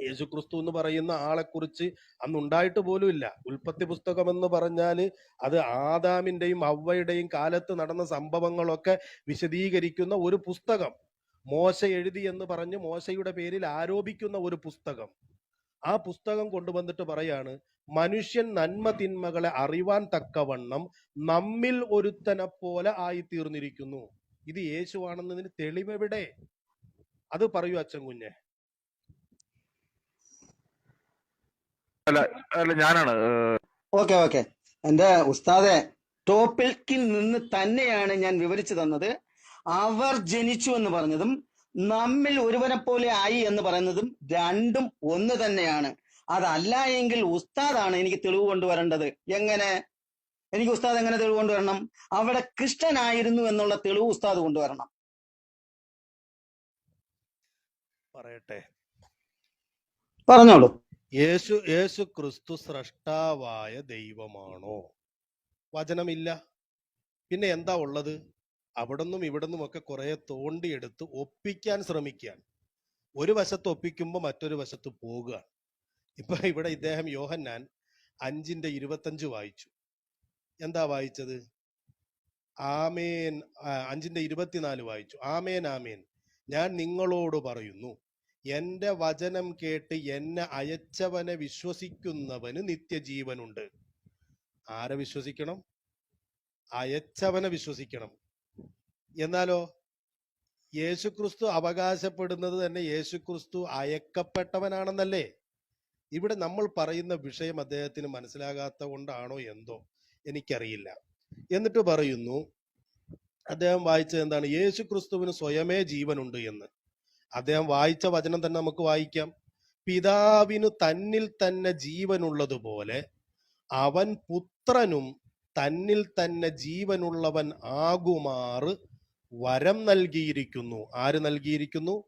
യേശുക്രിസ്തു എന്ന് പറയുന്ന ആളെക്കുറിച്ച് അന്ന് ഉണ്ടായിട്ട് പോലും ഇല്ല. ഉൽപ്പത്തി പുസ്തകം എന്ന് പറഞ്ഞാൽ അത് ആദാമിന്റെയും അവയുടെയും കാലത്ത് നടന്ന സംഭവങ്ങളൊക്കെ വിശദീകരിക്കുന്ന ഒരു പുസ്തകം. മോശ എഴുതി എന്ന് പറഞ്ഞ് മോശയുടെ പേരിൽ ആരോപിക്കുന്ന ഒരു പുസ്തകം. ആ പുസ്തകം കൊണ്ടുവന്നിട്ട് പറയാണ് മനുഷ്യൻ നന്മ തിന്മകളെ അറിവാൻ തക്കവണ്ണം നമ്മിൽ ഒരുത്തനെ പോലെ ആയിത്തീർന്നിരിക്കുന്നു. ഇത് യേശുവാണെന്നതിന് തെളിവെവിടെ? അത് പറയൂ അച്ഛൻ കുഞ്ഞെ. അല്ല ഞാനാണ് ഏഹ്, ഓക്കെ ഓക്കെ. എന്റെ ഉസ്താദെ ടോപ്പിക്കിൽ നിന്ന് തന്നെയാണ് ഞാൻ വിവരിച്ചു തന്നത്. അവർ ജനിച്ചു എന്ന് പറഞ്ഞതും നമ്മിൽ ഒരുവനെ പോലെ ആയി എന്ന് പറയുന്നതും രണ്ടും ഒന്ന് തന്നെയാണ്. അതല്ല എങ്കിൽ ഉസ്താദാണ് എനിക്ക് തെളിവ് കൊണ്ടുവരേണ്ടത്. എങ്ങനെ? എനിക്ക് ഉസ്താദ് എങ്ങനെ തെളിവ് കൊണ്ടുവരണം? അവിടെ കൃഷ്ണനായിരുന്നു എന്നുള്ള തെളിവ് ഉസ്താദ് കൊണ്ടുവരണം. പറയട്ടെ. പറഞ്ഞോളൂ. യേശു യേശു ക്രിസ്തു സ്രഷ്ടാവായ ദൈവമാണോ? വചനമില്ല. പിന്നെ എന്താ ഉള്ളത്? അവിടുന്നും ഇവിടുന്നും ഒക്കെ കുറെ തോണ്ടിയെടുത്ത് ഒപ്പിക്കാൻ ശ്രമിക്കുകയാണ്. ഒരു വശത്ത് ഒപ്പിക്കുമ്പോൾ മറ്റൊരു വശത്ത് പോകുകയാണ്. ഇപ്പൊ ഇവിടെ ഇദ്ദേഹം യോഹന്നാൻ അഞ്ചിന്റെ ഇരുപത്തഞ്ച് വായിച്ചു. എന്താ വായിച്ചത്? ആമേൻ അഞ്ചിന്റെ ഇരുപത്തിനാല് വായിച്ചു. ആമേൻ ആമേൻ. ഞാൻ നിങ്ങളോട് പറയുന്നു എന്റെ വചനം കേട്ട് എന്നെ അയച്ചവനെ വിശ്വസിക്കുന്നവന് നിത്യജീവനുണ്ട്. ആരെ വിശ്വസിക്കണം? അയച്ചവനെ വിശ്വസിക്കണം. എന്നാലോ? യേശുക്രിസ്തു അവകാശപ്പെടുന്നത് തന്നെ യേശുക്രിസ്തു അയക്കപ്പെട്ടവനാണെന്നല്ലേ? ഇവിടെ നമ്മൾ പറയുന്ന വിഷയം അദ്ദേഹത്തിന് മനസ്സിലാകാത്ത കൊണ്ടാണോ എന്തോ? എനിക്കറിയില്ല. എന്നിട്ട് പറയുന്നു അദ്ദേഹം വായിച്ചത് എന്താണ്? യേശു ക്രിസ്തുവിന് സ്വയമേ ജീവനുണ്ട് എന്ന്. അദ്ദേഹം വായിച്ച വചനം തന്നെ നമുക്ക് വായിക്കാം. പിതാവിനു തന്നിൽ തന്നെ ജീവനുള്ളതുപോലെ അവൻ പുത്രനും തന്നിൽ തന്നെ ജീവനുള്ളവൻ ആകുമാറ് വരം നൽകിയിരിക്കുന്നു. ആര് നൽകിയിരിക്കുന്നു?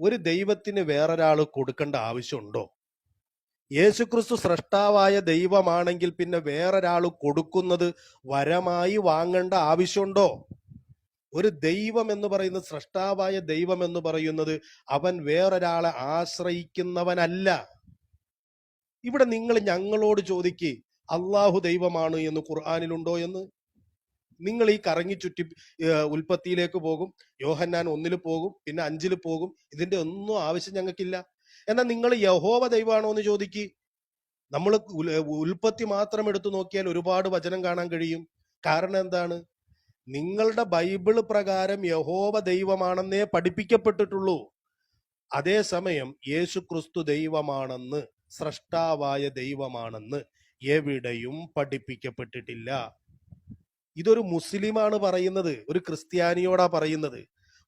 ഒരു ദൈവത്തിന് വേറൊരാൾ കൊടുക്കേണ്ട ആവശ്യമുണ്ടോ? യേശുക്രിസ്തു സ്രഷ്ടാവായ ദൈവമാണെങ്കിൽ പിന്നെ വേറൊരാൾ കൊടുക്കുന്നത് വരമായി വാങ്ങേണ്ട ആവശ്യമുണ്ടോ? ഒരു ദൈവം എന്ന് പറയുന്നത് സ്രഷ്ടാവായ ദൈവം എന്ന് പറയുന്നത് അവൻ വേറൊരാളെ ആശ്രയിക്കുന്നവനല്ല. ഇവിടെ നിങ്ങൾ ഞങ്ങളോട് ചോദിക്ക് അള്ളാഹു ദൈവമാണ് എന്ന് ഖുർആാനിലുണ്ടോ എന്ന്? നിങ്ങൾ ഈ കറങ്ങി ചുറ്റി ഉൽപ്പത്തിയിലേക്ക് പോകും യോഹന്നാൻ ഒന്നിൽ പോകും പിന്നെ അഞ്ചിൽ പോകും ഇതിന്റെ ഒന്നും ആവശ്യം ഞങ്ങൾക്കില്ല. എന്നാൽ നിങ്ങൾ യഹോവ ദൈവമാണോ എന്ന് ചോദിക്ക്. നമ്മൾ ഉൽപ്പത്തി മാത്രം എടുത്തു നോക്കിയാൽ ഒരുപാട് വചനം കാണാൻ കഴിയും. കാരണം എന്താണ്? നിങ്ങളുടെ ബൈബിൾ പ്രകാരം യഹോവ ദൈവമാണെന്നേ പഠിപ്പിക്കപ്പെട്ടിട്ടുള്ളൂ. അതേസമയം യേശു ക്രിസ്തു ദൈവമാണെന്ന് സ്രഷ്ടാവായ ദൈവമാണെന്ന് എവിടെയും പഠിപ്പിക്കപ്പെട്ടിട്ടില്ല. ഇതൊരു മുസ്ലിമാണ് പറയുന്നത് ഒരു ക്രിസ്ത്യാനിയോടാ പറയുന്നത്.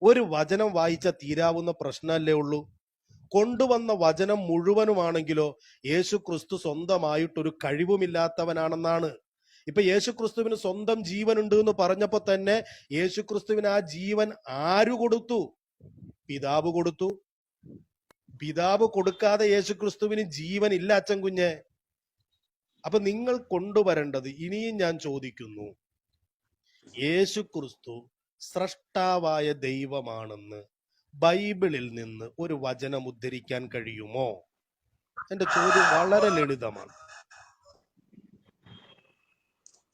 ഒരു വചനം വായിച്ച തീരാവുന്ന പ്രശ്നമല്ലേ ഉള്ളൂ? കൊണ്ടുവന്ന വചനം മുഴുവനുമാണെങ്കിലോ യേശു ക്രിസ്തു സ്വന്തമായിട്ടൊരു കഴിവുമില്ലാത്തവനാണെന്നാണ്. ഇപ്പൊ യേശു ക്രിസ്തുവിന് സ്വന്തം ജീവനുണ്ട് എന്ന് പറഞ്ഞപ്പോ തന്നെ യേശു ക്രിസ്തുവിന് ആ ജീവൻ ആരു കൊടുത്തു? പിതാവ് കൊടുത്തു. പിതാവ് കൊടുക്കാതെ യേശു ക്രിസ്തുവിന് ജീവൻ ഇല്ല അച്ഛൻ കുഞ്ഞെ. അപ്പൊ നിങ്ങൾ കൊണ്ടുവരേണ്ടത് ഇനിയും ഞാൻ ചോദിക്കുന്നു. യേശു ക്രിസ്തു സ്രഷ്ടാവായ ദൈവമാണെന്ന് ബൈബിളിൽ നിന്ന് ഒരു വചനം ഉദ്ധരിക്കാൻ കഴിയുമോ? എന്റെ ചോദ്യം വളരെ ലളിതമാണ്.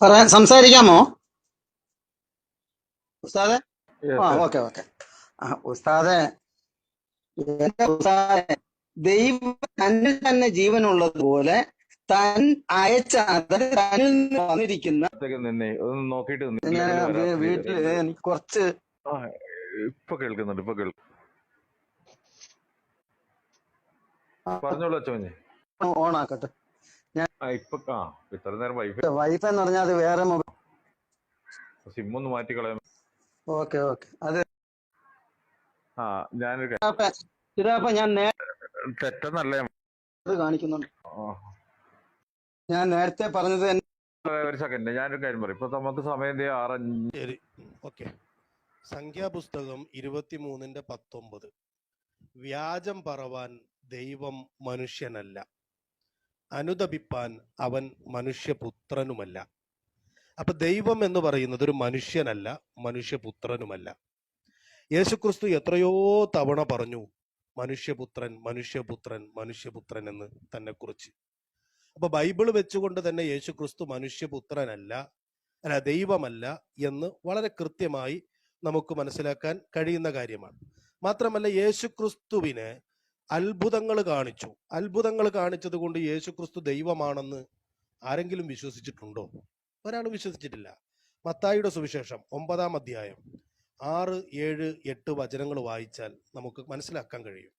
പറയാൻ സംസാരിക്കാമോ? ഉസ്താദെ. Okay okay. ഉസ്താദെ ദൈവം തന്നെ തന്നെ ജീവനുള്ളതുപോലെ താൻ അയച്ച അതായത് തന്നിൽ നിന്ന് വന്നിരിക്കുന്ന നിന്നേ ഒന്ന് നോക്കിയിട്ട് നിന്നേ. ഞാൻ. വീട്ടിൽ എനിക്ക് കുറച്ച് ഇപ്പൊ കേൾക്കുന്നുണ്ട് ഇപ്പൊ കേൾക്കും. പറഞ്ഞോളൂ അച്ഛനെ ഇപ്പൊ ആ ഇത്ര നേരം വൈഫൈ വൈഫ് എന്ന് പറഞ്ഞാൽ അത് വേറെ മൊബൈൽ സിം ഒന്ന് മാറ്റി കളയാം. Okay okay. അത് ആ ഞാനൊരു ഇതാപ്പ ഞാൻ തെറ്റെന്നല്ലേ തെറ്റെന്നല്ല കാണിക്കുന്നുണ്ട്. ഞാൻ നേരത്തെ പറഞ്ഞത് ഒരു സെക്കൻഡ് ഞാനൊരു കാര്യം പറയും. ഇപ്പൊ നമുക്ക് സമയം ആറഞ്ച് ശരി. ഓക്കെ. സംഖ്യാപുസ്തകം ഇരുപത്തിമൂന്നിന്റെ പത്തൊമ്പത്. വ്യാജം പറവാൻ ദൈവം മനുഷ്യനല്ല. അനുദപിപ്പാൻ അവൻ മനുഷ്യപുത്രനുമല്ല. അപ്പൊ ദൈവം എന്ന് പറയുന്നത് ഒരു മനുഷ്യനല്ല മനുഷ്യപുത്രനുമല്ല. യേശുക്രിസ്തു എത്രയോ തവണ പറഞ്ഞു മനുഷ്യപുത്രൻ മനുഷ്യപുത്രൻ മനുഷ്യപുത്രൻ എന്ന് തന്നെ കുറിച്ച് അപ്പൊ ബൈബിൾ വെച്ചുകൊണ്ട് തന്നെ യേശു ക്രിസ്തു മനുഷ്യപുത്രനല്ല അല്ല ദൈവമല്ല എന്ന് വളരെ കൃത്യമായി നമുക്ക് മനസ്സിലാക്കാൻ കഴിയുന്ന കാര്യമാണ്. മാത്രമല്ല യേശു യേശുക്രിസ്തുവിനെ അത്ഭുതങ്ങൾ കാണിച്ചു. അത്ഭുതങ്ങൾ കാണിച്ചത് കൊണ്ട് യേശു ക്രിസ്തു ദൈവമാണെന്ന് ആരെങ്കിലും വിശ്വസിച്ചിട്ടുണ്ടോ? ഒരാളും വിശ്വസിച്ചിട്ടില്ല. മത്തായിയുടെ സുവിശേഷം ഒമ്പതാം അധ്യായം ആറ് ഏഴ് എട്ട് വചനങ്ങൾ വായിച്ചാൽ നമുക്ക് മനസ്സിലാക്കാൻ കഴിയും.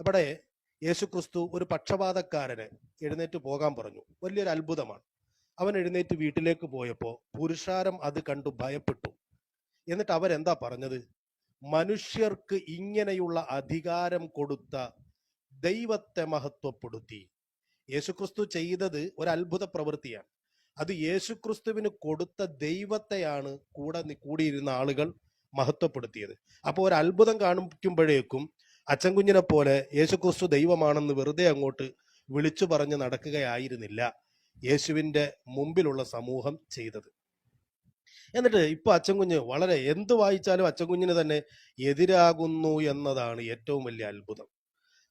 അവിടെ യേശുക്രിസ്തു ഒരു പക്ഷപാതക്കാരന് എഴുന്നേറ്റ് പോകാൻ പറഞ്ഞു. വലിയൊരു അത്ഭുതമാണ്. അവൻ എഴുന്നേറ്റ് വീട്ടിലേക്ക് പോയപ്പോൾ പുരുഷാരം അത് കണ്ടു ഭയപ്പെട്ടു. എന്നിട്ട് അവരെന്താ പറഞ്ഞത്? മനുഷ്യർക്ക് ഇങ്ങനെയുള്ള അധികാരം കൊടുത്ത ദൈവത്തെ മഹത്വപ്പെടുത്തി. യേശുക്രിസ്തു ചെയ്തത് ഒരു അത്ഭുത പ്രവൃത്തിയാണ്. അത് യേശുക്രിസ്തുവിന് കൊടുത്ത ദൈവത്തെയാണ് കൂടെ കൂടിയിരുന്ന ആളുകൾ മഹത്വപ്പെടുത്തിയത്. അപ്പോൾ ഒരു അത്ഭുതം കാണിക്കുമ്പോഴേക്കും അച്ഛൻ കുഞ്ഞിനെ പോലെ യേശുക്രിസ്തു ദൈവമാണെന്ന് വെറുതെ അങ്ങോട്ട് വിളിച്ചു പറഞ്ഞ് നടക്കുകയായിരുന്നില്ല യേശുവിന്റെ മുമ്പിലുള്ള സമൂഹം ചെയ്തത്. എന്നിട്ട് ഇപ്പൊ അച്ചൻകുഞ്ഞ് വളരെ എന്ത് വായിച്ചാലും അച്ചൻകുഞ്ഞിന് തന്നെ എതിരാകുന്നു എന്നതാണ് ഏറ്റവും വലിയ അത്ഭുതം.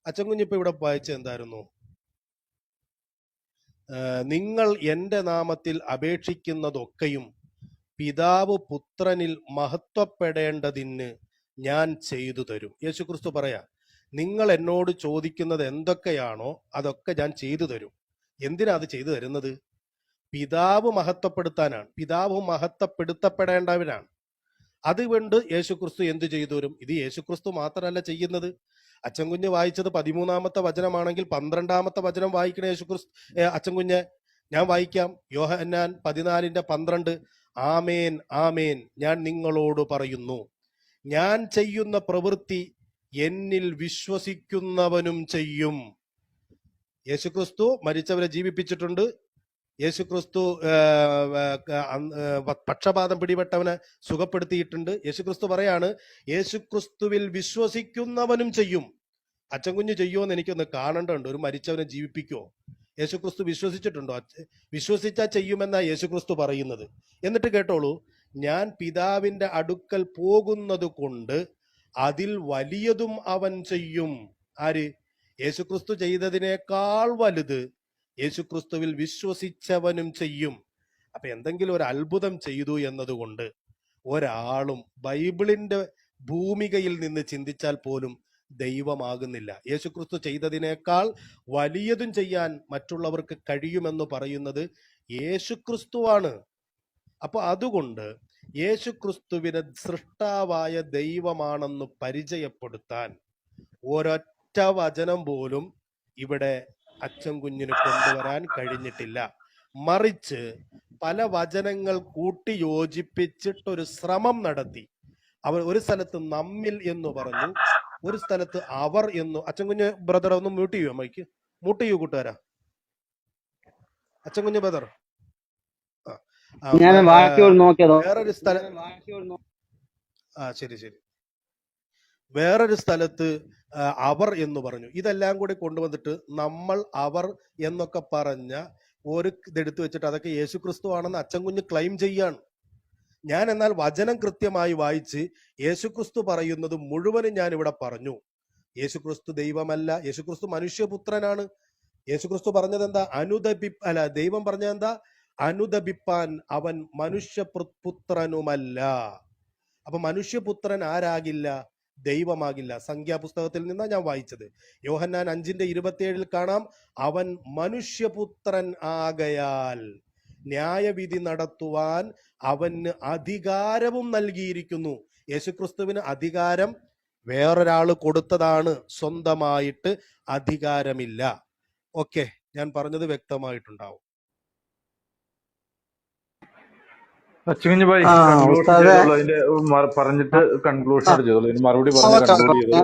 അച്ചൻകുഞ്ഞ് ഇപ്പൊ ഇവിടെ വായിച്ച എന്തായിരുന്നു? നിങ്ങൾ എന്റെ നാമത്തിൽ അപേക്ഷിക്കുന്നതൊക്കെയും പിതാവ് പുത്രനിൽ മഹത്വപ്പെടേണ്ടതിന് ഞാൻ ചെയ്തു തരും. യേശുക്രിസ്തു പറയാ നിങ്ങൾ എന്നോട് ചോദിക്കുന്നത് എന്തൊക്കെയാണോ അതൊക്കെ ഞാൻ ചെയ്തു തരും. എന്തിനാ അത് ചെയ്തു തരുന്നത്? പിതാവ് മഹത്വപ്പെടുത്താനാണ്. പിതാവ് മഹത്വപ്പെടുത്തപ്പെടേണ്ടവനാണ് അതുകൊണ്ട് യേശുക്രിസ്തു എന്തു ചെയ്തു തരും? ഇത് യേശുക്രിസ്തു മാത്രമല്ല ചെയ്യുന്നത്. അച്ചൻകുഞ്ഞ് വായിച്ചത് പതിമൂന്നാമത്തെ വചനമാണെങ്കിൽ പന്ത്രണ്ടാമത്തെ വചനം വായിക്കണ യേശുക്രിസ്തു അച്ചൻകുഞ്ഞ് ഞാൻ വായിക്കാം. യോഹന്നാൻ പതിനാലിന്റെ പന്ത്രണ്ട്. ആമേൻ ആമേൻ. ഞാൻ നിങ്ങളോട് പറയുന്നു. ഞാൻ ചെയ്യുന്ന പ്രവൃത്തി എന്നിൽ വിശ്വസിക്കുന്നവനും ചെയ്യും. യേശുക്രിസ്തു മരിച്ചവരെ ജീവിപ്പിച്ചിട്ടുണ്ട്. യേശുക്രിസ്തു പക്ഷപാതം പിടിപെട്ടവനെ സുഖപ്പെടുത്തിയിട്ടുണ്ട്. യേശുക്രിസ്തു പറയാണ് യേശുക്രിസ്തുവിൽ വിശ്വസിക്കുന്നവനും ചെയ്യും. അച്ചൻകുഞ്ഞ് ചെയ്യുമോ എന്ന് എനിക്കൊന്ന് കാണേണ്ടതുണ്ട്. ഒരു മരിച്ചവനെ ജീവിപ്പിക്കുമോ യേശുക്രിസ്തു വിശ്വസിച്ചിട്ടുണ്ടോ? അച്ഛ- വിശ്വസിച്ചാ ചെയ്യുമെന്നാ യേശുക്രിസ്തു പറയുന്നത്. എന്നിട്ട് കേട്ടോളൂ ഞാൻ പിതാവിന്റെ അടുക്കൽ പോകുന്നത് കൊണ്ട് അതിൽ വലിയതും അവൻ ചെയ്യും. ആര്? യേശുക്രിസ്തു ചെയ്തതിനേക്കാൾ വലുത് യേശുക്രിസ്തുവിൽ വിശ്വസിച്ചവനും ചെയ്യും. അപ്പൊ എന്തെങ്കിലും ഒരു അത്ഭുതം ചെയ്തു എന്നതുകൊണ്ട് ഒരാളും ബൈബിളിന്റെ ഭൂമികയിൽ നിന്ന് ചിന്തിച്ചാൽ പോലും ദൈവമാകുന്നില്ല. യേശുക്രിസ്തു ചെയ്തതിനേക്കാൾ വലിയതും ചെയ്യാൻ മറ്റുള്ളവർക്ക് കഴിയുമെന്ന് പറയുന്നത് യേശുക്രിസ്തുവാണ്. അപ്പൊ അതുകൊണ്ട് യേശുക്രിസ്തുവിനെ സൃഷ്ടാവായ ദൈവമാണെന്ന് പരിചയപ്പെടുത്താൻ ഒരൊറ്റ വചനം പോലും ഇവിടെ അച്ഛൻ കുഞ്ഞിന് കൊണ്ടുവരാൻ കഴിഞ്ഞിട്ടില്ല. മറിച്ച് പല വചനങ്ങൾ കൂട്ടി യോജിപ്പിച്ചിട്ടൊരു ശ്രമം നടത്തി. അവർ ഒരു സ്ഥലത്ത് നമ്മിൽ എന്ന് പറഞ്ഞു ഒരു സ്ഥലത്ത് അവർ എന്ന്. അച്ഛൻ കുഞ്ഞ് ബ്രദർ ഒന്ന് മ്യൂട്ട് ചെയ്യൂ അമ്മയ്ക്ക് മ്യൂട്ട് ചെയ്യൂ കൂട്ടുകാരാ? അച്ഛൻ കുഞ്ഞ് ബ്രദർ ഞാൻ ബാക്കിയോട് നോക്കിയതോ? വേറൊരു സ്ഥലം ആ ശരി ശരി. വേറൊരു സ്ഥലത്ത് അവർ എന്ന് പറഞ്ഞു. ഇതെല്ലാം കൂടി കൊണ്ടുവന്നിട്ട് നമ്മൾ അവർ എന്നൊക്കെ പറഞ്ഞ ഒരു ഇതെടുത്തു വെച്ചിട്ട് അതൊക്കെ യേശുക്രിസ്തു ആണെന്ന് അച്ഛൻ കുഞ്ഞ് ക്ലെയിം ചെയ്യാണ്. ഞാൻ എന്നാൽ വചനം കൃത്യമായി വായിച്ച് യേശുക്രിസ്തു പറയുന്നത് മുഴുവനും ഞാൻ ഇവിടെ പറഞ്ഞു. യേശുക്രിസ്തു ദൈവമല്ല. യേശുക്രിസ്തു മനുഷ്യപുത്രനാണ്. യേശുക്രിസ്തു പറഞ്ഞത് എന്താ അനുദപി അല്ല ദൈവം പറഞ്ഞത് എന്താ അനുദപിപ്പാൻ അവൻ മനുഷ്യ പുത്രനുമല്ല അപ്പൊ മനുഷ്യപുത്രൻ ആരാകില്ല? ദൈവമാകില്ല. സംഖ്യാപുസ്തകത്തിൽ നിന്നാണ് ഞാൻ വായിച്ചത്. യോഹന്നാൻ അഞ്ചിന്റെ ഇരുപത്തിയേഴിൽ കാണാം അവൻ മനുഷ്യപുത്രൻ ആകയാൽ ന്യായവിധി നടത്തുവാൻ അവന് അധികാരവും നൽകിയിരിക്കുന്നു. യേശുക്രിസ്തുവിന് അധികാരം വേറൊരാൾ കൊടുത്തതാണ്. സ്വന്തമായിട്ട് അധികാരമില്ല. ഓക്കെ ഞാൻ പറഞ്ഞത് വ്യക്തമായിട്ടുണ്ടാവും. അച്ചുകുഞ്ഞ് ഭായി ആ, ഉസ്താദെ. അതിന്റെ പറഞ്ഞിട്ട് കൺക്ലൂഷൻ ചെയ്തോളൂ. മറുപടി പറഞ്ഞു കൺക്ലൂഡ്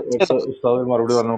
മറുപടി പറഞ്ഞു